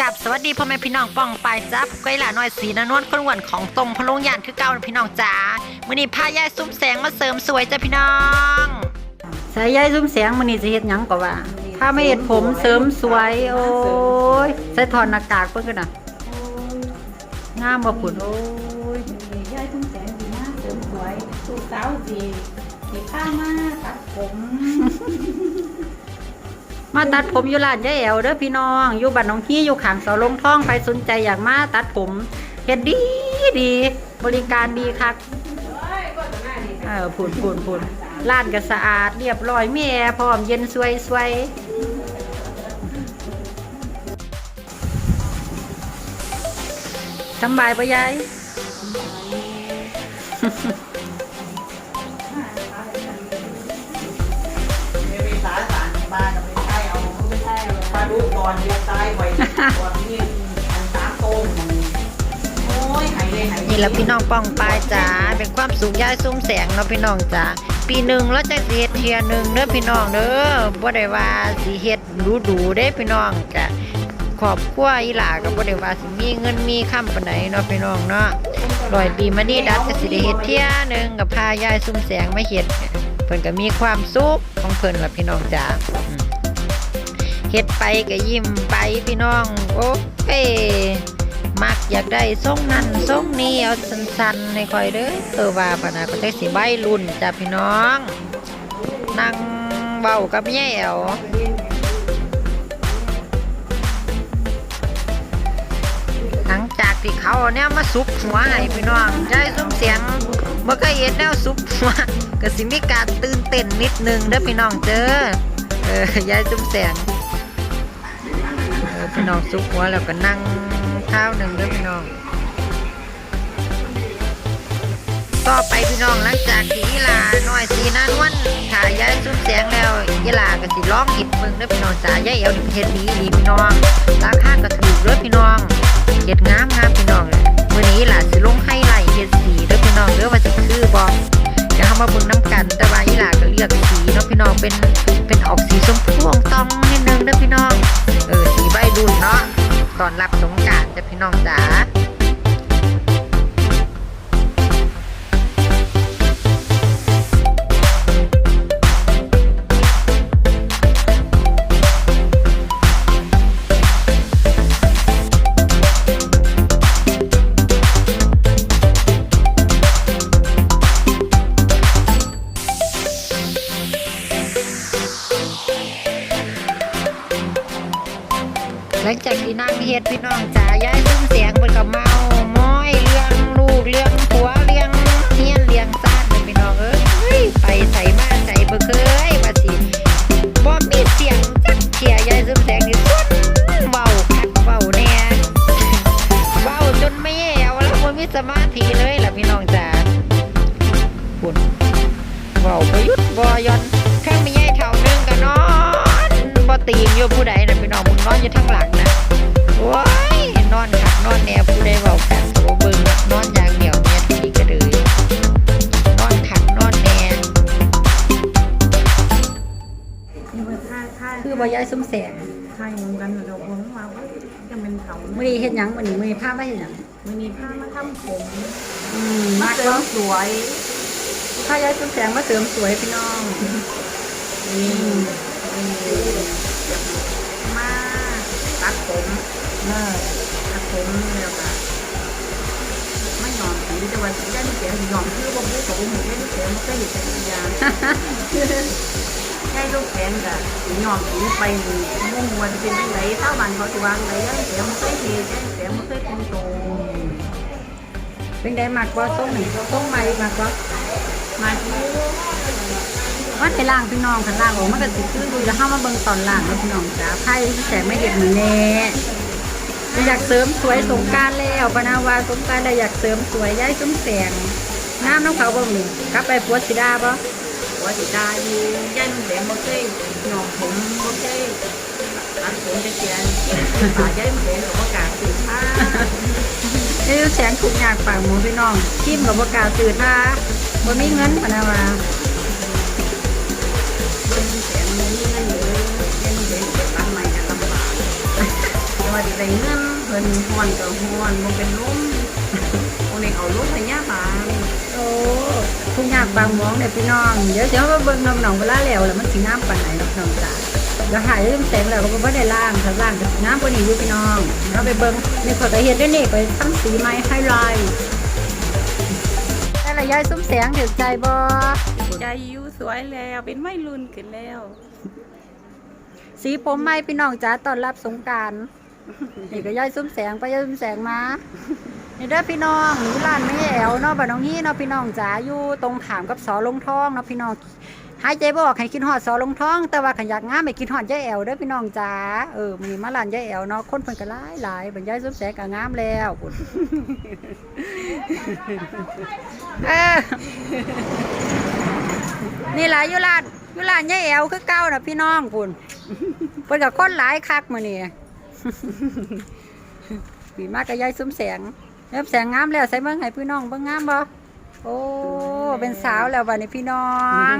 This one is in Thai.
กับสวัสดีพ่อแม่พี่น้องป้องปายจับก้อยหลาน้อยสีนานวลคนหวนของตรงพะโลงยานคือเก่านะพี่น้องจ๋ามื้อนี้พายายซุ้มแสงมาเสริมสวยจ้ะพี่น้องสายใยซุ้มแสงมันนี่จะเฮ็ดหยังก็ว่า ถ้าไม่เฮ็ดผมเสริมสวยโอ้ยใส่ถอดหน้ากากเพิ่นกันน่ะงามบ่พุ่นโอ้ยยายทุ่งแสงดีมากเสริมสวยสูสาวสีสีข้ามาตัดผม มาตัดผมอยู่ร้านยายแอวเด้อพี่น้อง อยู่บ้านหนองฮีอยู่ขางเสาลงท่องใครสนใจอยากมาตัดผมเฮ็ดดีดี บริการดีคักเออพุ่นพุ่นพุ่นร้านก็สะอาดเรียบร้อยมีแอร์พร้อมเย็นสวยสวยสบายปะยายูก่อนเรียกตายไว้ก่อนนี่อันสามโตมันโอ้ยหายเลยหายนี่แหละพี่น้องป้องปายจ๋าเป็นความสุขยายซุ้มแสงเนาะพี่น้องจ๋าปีหนึ่งแล้วจะเฮ็ดเทียหนึ่งเด้อพี่น้องเด้อบ่ได้ว่าสิเฮ็ดดูๆเด้พี่น้องกะครอบครัวอีหล่าก็บ่ได้ว่าสิมีเงินมีคำปานใดเนาะพี่น้องเนาะร้อยปีมานี่ดัดก็สิได้เฮ็ดเที่ยหนึ่งกับพายายซุ้มแสงมาเฮ็ดเพิ่นก็มีความสุขของเพิ่นล่ะพี่น้องจ๋า เฮ็ดไปก็ยิ้มไปพี่น้อง โอ้ยมักอยากได้ทรงนั้นทรงนี้เอาสั้นๆให้คอยเด้อเออว่าปะนะก็ได้สิใบรุ่นจ้ะพี่น้อง นั่งเบากับแย่แอวหลังจากที่เขาเนี่ยมาซุปหัวให้พี่น้องยายซุ้มเสียงเมื่อก็เห็นแนวซุปหัวก็สิมีการตื่นเต้นนิดนึงเด้อพี่น้องเจอเออยายซุ้มเสียง พี่น้องซุปหัวแล้วก็นั่งข้าวหนึ่งเด้อพี่น้อง ต่อไปพี่น้องหลังจากที่ยีหลาน้อยสีน้านวนถ่ายยายซุ้มเสียงแล้วยีลาก็สิร้องหิดมึงเด้อพี่น้องจ๋ายายเอวนี่เฮ็ดดีดีพี่น้องราคาก็ถูกเด้อพี่น้องเฮ็ดงามงามพี่น้องมื้อนี้ล่ะามาเบิ่งน้ำกันแต่ว่าอีหลาก็เลือกสีเนาะพี่น้องเป็นเป็นออกสีชมพูองตองนิดนึงเด้อพี่น้องเออสีใบดุลเนาะตอนรับสงการจ้ะพี่น้องจ๋า หลังจากที่นั่งเฮ็ดพี่น้องจ๋ายายซุ้มเสียงเพิ่นก็เมาม้อยเรื่องลูกเรื่องผัว น่ะพี่น้องมึงนอนอยู่ทางหลังนะโอ้ยนอนคักนอนแนวผู้ใดเว้ากันก็บ่เบิ่งละนอนอย่างเดียวแม่ทีก็เลยนอนคักนอนแนวนี่ว่าท่าท่าคือบ่ยายซุ้มแสงท่าอย่างกันเราผมว่าจะเป็นเขามื้อนี้เฮ็ดหยังมื้อนี้มื้อนี้พามาเฮ็ดหยังมันมีผ้ามาทำผมอืมมามาเสริเนาะมสวยพายายซุ้มแสงมาเสริมสวยพี่น้องนี่มาตัด ผมเออตัดผมแล้วก็ไม่ยอมสีแต่ว่าสีย่านเสียยอมคือว่าผู้กับผู้หมู่ย่านเสียงมันก็เห็นเป็นยางใช่ลูกแขนกับสียอมสีไปมุ่งวันเป็นยังไงเท่าวันเขาจะวางไหนย่เสียงมันเคยเห็นย่านเสียงมันเคยตรงตเป็นได้มักบ่ทรงนี่ทรงใหม่มักบ่ามาที่ ว่าในล่างพี่น้องข้างล่างออกมันก็สิคือดูจะเข้ามาเบิ่งตอนล่างแล้วพี่น้องจ๋าไพ่แสงไม่เด็ดเหมือนแน่อยากเสริมสวยสงการแล้วปนาวาสงการได้อยากเสริมสวยย้ายซุ้มแสงน้ำน้องเขาบ่มีกลับไปปวดสิดาบ่ว่าสิด้อยู่ย่านเสียงมันเคยหนองผมมันเคยตัดผมจะเสียนขาย่านเสียงกับว่ากาสีผ้าเอ้ยแสงถูกอยากปากหมูพี่น้องทิมกับประกาศตื่นท่าบ่มีเงินปนาวา เสียงมันนี่นั่นเยย่านเสียงเก็บร้านใหม่กันลำบากว่าสิได้เงินเพิ่นฮ้อนก็ฮ้อนบ่เป็นลมคนนี้เอารถพยาบาลโอ้ทุกอย่างบางมองเนี่ยพี่น้องเดี๋ยวเดี๋ยวมาเบิ่งน้ำหนองเวลาแล้วแล้วมันสิงามปานไหนน้องจ้าเดี๋ยวหายเรื่องแสงแล้วก็บ่ได้ล่างถ้าล่างก็สิงามกว่านี้อยู่พี่น้องเราไปเบิ่งนี่ข่อยก็เฮ็ดได้นี่ไปทำสีไม้ไฮไลท์แต่ละยายซุ้มแสงถึกใจบ่ ใจอยู่สวยแล้วเป็นวัยรุ่นขึ้นแล้ว สีผมใหม่พี่น้องจ้าตอนรับสงกรารนี่ก็ยายซุ้มแสงไปยายซุ้มแสงมานี่เด้อพี่น้องหนูร้านไม่แอวเนาะบ้านน้องฮี่เนาะพี่น้องจ๋าอยู่ตรงขามกับสอลงท้องเนาะพี่น้องหายใจบออกให้กินหอดสอลงท้อง แต่ว่าขันอยากงามไปกินหอดยายแอวเด้อพี่น้องจ๋าเออมีมาร้านยายแอวเนาะคนเพิ่นก็หลายหลายบรรยายซุ้มแสงก็งามแล้วพุ่นเออ นี่ล่ะอยู่ร้านอยู่ร้านยายแอวคือเก้านะพี่น้องพุ่นเพิ่นกับคนหลายคักมาเนี่ยปีมากกับยายซุ้มแสงยายแสงงามแล้วใส่เมื่อไห้พี่น้องเบิ่งงามบ่โอ้เป็นสาวแล้ววันนี้พี่น้อง